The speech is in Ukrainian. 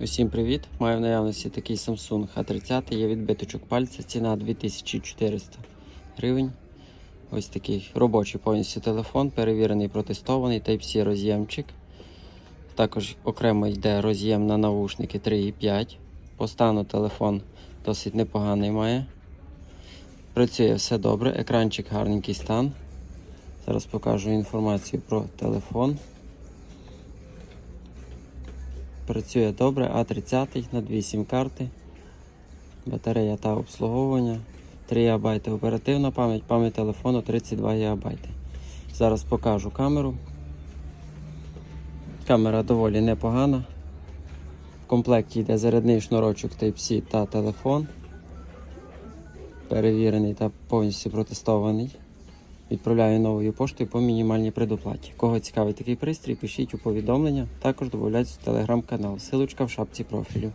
Усім привіт! Маю в наявності такий Samsung A30, є відбиточок пальця, ціна 2400 гривень. Ось такий робочий повністю телефон, перевірений, протестований, Type-C роз'ємчик. Також окремо йде роз'єм на навушники 3,5. По стану телефон досить непоганий має. Працює все добре, екранчик гарненький стан. Зараз покажу інформацію про телефон. Працює добре, А30 на 2 сім карти, батарея та обслуговування, 3 ГБ оперативна пам'ять, пам'ять телефону 32 ГБ. Зараз покажу камеру. Камера доволі непогана. В комплекті йде зарядний шнурочок Type-C та телефон. Перевірений та повністю протестований. Відправляю новою поштою по мінімальній предоплаті. Кого цікавить такий пристрій, пишіть у повідомлення. Також додавайтесь в телеграм-канал. Силочка в шапці профілю.